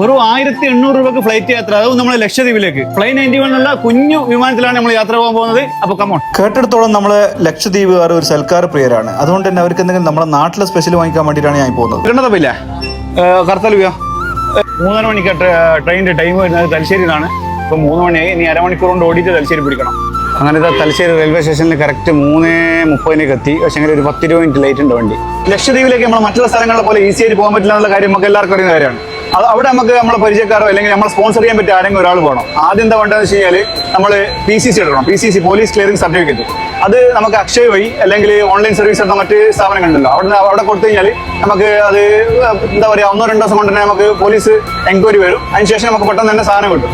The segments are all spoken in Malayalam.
വെറും ആയിരത്തി എണ്ണൂറ് രൂപക്ക് ഫ്ലൈറ്റ് യാത്ര. അതും നമ്മൾ ലക്ഷദ്വീപിലേക്ക്. ഫ്ലൈ നയന്റി വൺ ഉള്ള കുഞ്ഞു വിമാനത്തിലാണ് നമ്മൾ യാത്ര പോകാൻ പോകുന്നത്. അപ്പൊ കമോൺ കേട്ടിടത്തോളം ലക്ഷദ്വീപ് ലക്ഷദ്വീപുകാർ ഒരു സൽക്കാർ പ്രിയരാണ്. അതുകൊണ്ട് തന്നെ അവർക്ക് എന്തെങ്കിലും നമ്മുടെ നാട്ടിലെ സ്പെഷ്യൽ വാങ്ങിക്കാൻ വേണ്ടിയിട്ടാണ് ഞാൻ പോകുന്നത്. കിരണത്തപ്പില്ല കർത്തലുവയോ? മൂന്നര മണിക്ക് ട്രെയിനിന്റെ ടൈം വരുന്നത് തലശ്ശേരി നിന്നാണ് ഇപ്പൊ മൂന്ന് മണിയായി. ഇനി അരമണിക്കൂർ കൊണ്ട് ഓടിയിട്ട് തലശ്ശേരി പിടിക്കണം. അങ്ങനത്തെ തലശ്ശേരി റെയിൽവേ സ്റ്റേഷനിൽ കറക്റ്റ് മൂന്ന് മുപ്പതിനേക്ക് എത്തി. പക്ഷേ ഒരു പത്ത് ഇരുപത് മിനിറ്റ് ലേറ്റ് ഉണ്ട് വണ്ടി. ലക്ഷദ്വീപിലേക്ക് നമ്മൾ മറ്റുള്ള സ്ഥലങ്ങളെ പോലെ ഈസി ആയിട്ട് പോകാൻ പറ്റില്ല എന്നുള്ള കാര്യം നമുക്ക് എല്ലാവർക്കും അറിയുന്ന കാര്യമാണ്. അവിടെ നമുക്ക് നമ്മളെ പരിചയക്കാരോ അല്ലെങ്കിൽ നമ്മൾ സ്പോൺസർ ചെയ്യാൻ പറ്റിയ ആരെങ്കിലും ഒരാൾ വേണം. ആദ്യം എന്താ വേണ്ടതെന്ന് വെച്ച് കഴിഞ്ഞാൽ നമ്മൾ പി സി സി എടുക്കണം P C C police clearing certificate അത് നമുക്ക് അക്ഷയ വഴി അല്ലെങ്കിൽ ഓൺലൈൻ സർവീസ് എടുത്ത മറ്റ് സ്ഥാപനങ്ങളുണ്ടല്ലോ അവിടെ അവിടെ കൊടുത്തു കഴിഞ്ഞാൽ നമുക്ക് അത് എന്താ പറയുക ഒന്നോ രണ്ടോ ദിവസം കൊണ്ട് നമുക്ക് പോലീസ് എൻക്വയറി വരും. അതിനുശേഷം നമുക്ക് പെട്ടെന്ന് തന്നെ സാധനം കിട്ടും.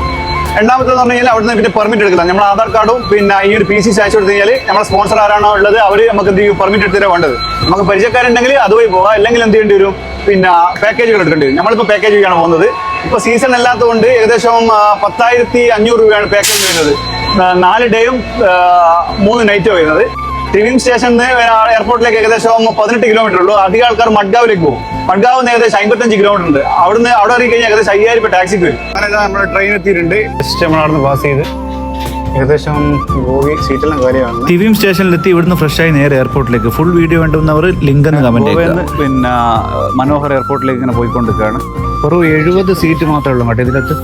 രണ്ടാമത്തേന്ന് പറഞ്ഞു കഴിഞ്ഞാൽ അവിടെ നിന്ന് പിന്നെ പെർമിറ്റ് എടുക്കില്ല. നമ്മൾ ആധാർ കാർഡും പിന്നെ ഈ ഒരു പി സി സി അയച്ചു കൊടുത്തു കഴിഞ്ഞാൽ നമ്മുടെ സ്പോൺസർ ആരാണോ ഉള്ളത് അവർ നമുക്ക് എന്ത് ചെയ്യും? പെർമിറ്റ് എടുത്തിട്ടാണ് വേണ്ടത്. നമുക്ക് പരിചയക്കാരുണ്ടെങ്കിൽ അതുവഴി പോകാം അല്ലെങ്കിൽ എന്ത് ചെയ്യേണ്ടി വരും? പിന്നെ പാക്കേജുകൾ എടുക്കേണ്ടി വരും. നമ്മളിപ്പോൾ പാക്കേജ് വഴിയാണ് പോകുന്നത്. ഇപ്പോൾ സീസൺ അല്ലാത്തതുകൊണ്ട് ഏകദേശം പത്തായിരത്തി അഞ്ഞൂറ് രൂപയാണ് പാക്കേജ് വരുന്നത്. നാല് ഡേയും മൂന്ന് നൈറ്റും വരുന്നത്. ടിവിംഗ് സ്റ്റേഷനിൽ നിന്ന് എയർപോർട്ടിലേക്ക് ഏകദേശം പതിനെട്ട് കിലോമീറ്റർ ഉള്ളൂ. അധികം ആൾക്കാർ മഡ്ഗാവിലേക്ക് പോകും. മഡ്ഗാവ് നിന്ന് ഏകദേശം അമ്പത്തഞ്ച് കിലോമീറ്റർ ഉണ്ട്. അവിടുന്ന് അവിടെ ഇറങ്ങി കഴിഞ്ഞാൽ ഏകദേശം അയ്യായിരം രൂപ ടാക്സിക്ക് വരും. അങ്ങനെ നമ്മുടെ ട്രെയിൻ എത്തിയിട്ടുണ്ട്. ജസ്റ്റ് നമ്മൾ പാസ് ചെയ്ത് ഏകദേശം ഗോവി സീറ്റെല്ലാം കാര്യമാണ്. തിവിം സ്റ്റേഷനിലെത്തി ഇവിടുന്ന് ഫ്രഷ് ആയി നേരെ എയർപോർട്ടിലേക്ക്. ഫുൾ വീഡിയോ വേണ്ടുന്നവർ ലിങ്ക് എന്ന് കമന്റ് പിന്നെ മനോഹർ എയർപോർട്ടിലേക്ക് ഇങ്ങനെ പോയിക്കൊണ്ടിരിക്കുകയാണ്. വെറും എഴുപത് സീറ്റ് മാത്രമേ ഉള്ളൂ കേട്ടോ ഇതിനകത്ത്.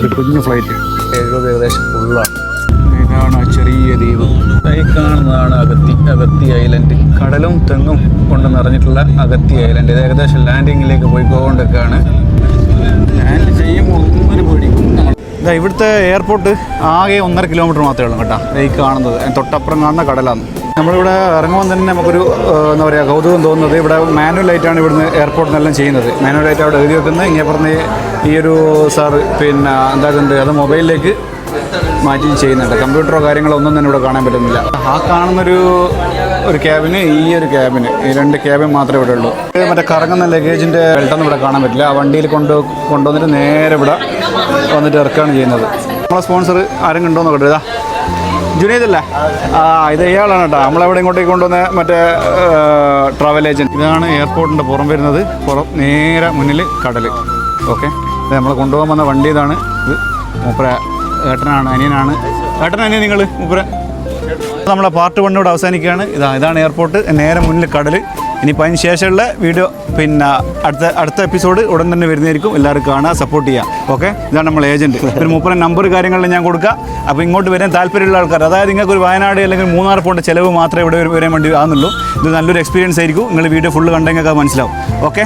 ഒരു കുഞ്ഞു ഫ്ലൈറ്റ്. എഴുപത് ഏകദേശം ഫുള്ളാണ് ഇതാണ് ചെറിയ ദ്വീപ്. ഈ കാണുന്നതാണ് അഗത്തി അഗത്തി ഐലൻഡ് കടലും തെങ്ങും കൊണ്ട് നിറഞ്ഞിട്ടുള്ള അഗത്തി ഐലൻഡ് ഇത് ഏകദേശം ലാൻഡിങ്ങിലേക്ക് പോയിക്കൊണ്ടിരിക്കുകയാണ്. ലാൻഡ് ചെയ്യുമ്പോൾ ഇതാ ഇവിടുത്തെ എയർപോർട്ട് ആകെ ഒന്നര കിലോമീറ്റർ മാത്രമേ ഉള്ളൂ കേട്ടോ. ഈ കാണുന്നത്. തൊട്ടപ്പുറം കാണുന്ന കടലാണ്. നമ്മളിവിടെ ഇറങ്ങുമ്പോൾ തന്നെ നമുക്കൊരു എന്താ പറയുക കൗതുകം തോന്നുന്നത് ഇവിടെ മാനുവലായിട്ടാണ് ഇവിടുന്ന് എയർപോർട്ടിനെല്ലാം ചെയ്യുന്നത്. മാനുവലായിട്ട് അവിടെ എഴുതി വെക്കുന്നത് ഇങ്ങനെ പറഞ്ഞ് ഈ ഒരു സാർ പിന്നെ എന്താക്കുന്നുണ്ട് അത് മൊബൈലിലേക്ക് മാറ്റി ചെയ്യുന്നുണ്ട്. കമ്പ്യൂട്ടറോ കാര്യങ്ങളോ ഒന്നും തന്നെ ഇവിടെ കാണാൻ പറ്റുന്നില്ല. ആ കാണുന്നൊരു ഒരു ക്യാബിന് ഈ ഒരു ക്യാബിന് ഈ രണ്ട് ക്യാബിൻ മാത്രമേ ഇവിടെ ഉള്ളൂ. മറ്റേ കറങ്ങുന്ന ലഗേജിന്റെ ബെൽട്ടൊന്നും ഇവിടെ കാണാൻ പറ്റില്ല. ആ വണ്ടിയിൽ കൊണ്ട് കൊണ്ടുവന്നിട്ട് നേരെ ഇവിടെ വന്നിട്ട് ഇറക്കുകയാണ് ചെയ്യുന്നത്. നമ്മളെ സ്പോൺസർ ആരും കണ്ടോ നോക്കട്ടെ ഇതാ. ജുനീദല്ലേ ആ ഇത് ഇയാളാണ് കേട്ടോ. നമ്മളെവിടെ ഇങ്ങോട്ടേക്ക് കൊണ്ടുവന്ന മറ്റേ ട്രാവൽ ഏജന്റ് ഇതാണ് എയർപോർട്ടിന്റെ പുറം വരുന്നത്. പുറം നേരെ മുന്നിൽ കടൽ ഓക്കെ നമ്മൾ കൊണ്ടുപോകാൻ വന്ന വണ്ടി ഇതാണ്. ഇത് മൂപ്പര ഏട്ടനാണ് അനിയനാണ്. ഏട്ടൻ അനിയൻ നിങ്ങൾ മൂപ്പര? നമ്മളെ പാർട്ട് വണ്ണോട് അവസാനിക്കുകയാണ്. ഇതാ ഇതാണ് എയർപോർട്ട്. നേരെ മുന്നിൽ കടൽ ഇനിയിപ്പോൾ അതിന് ശേഷമുള്ള വീഡിയോ പിന്നെ അടുത്ത അടുത്ത എപ്പിസോഡ് ഉടൻ തന്നെ വരുന്നതായിരിക്കും. എല്ലാവർക്കും കാണുക സപ്പോർട്ട് ചെയ്യുക. ഓക്കെ ഇതാണ് നമ്മൾ ഏജന്റ് ഒരു മുപ്പത് നമ്പർ കാര്യങ്ങളിൽ ഞാൻ കൊടുക്കുക. അപ്പോൾ ഇങ്ങോട്ട് വരാൻ താല്പര്യമുള്ള ആൾക്കാർ അതായത് നിങ്ങൾക്ക് ഒരു വയനാട് അല്ലെങ്കിൽ മൂന്നാർ പോകേണ്ട ചിലവ് മാത്രമേ ഇവിടെ വരാൻ വേണ്ടി ആകുന്നുള്ളൂ. ഇത് നല്ലൊരു എക്സ്പീരിയൻസ് ആയിരിക്കും. നിങ്ങൾ വീഡിയോ ഫുള്ള് കണ്ടെങ്കിൽ മനസ്സിലാവും. ഓക്കെ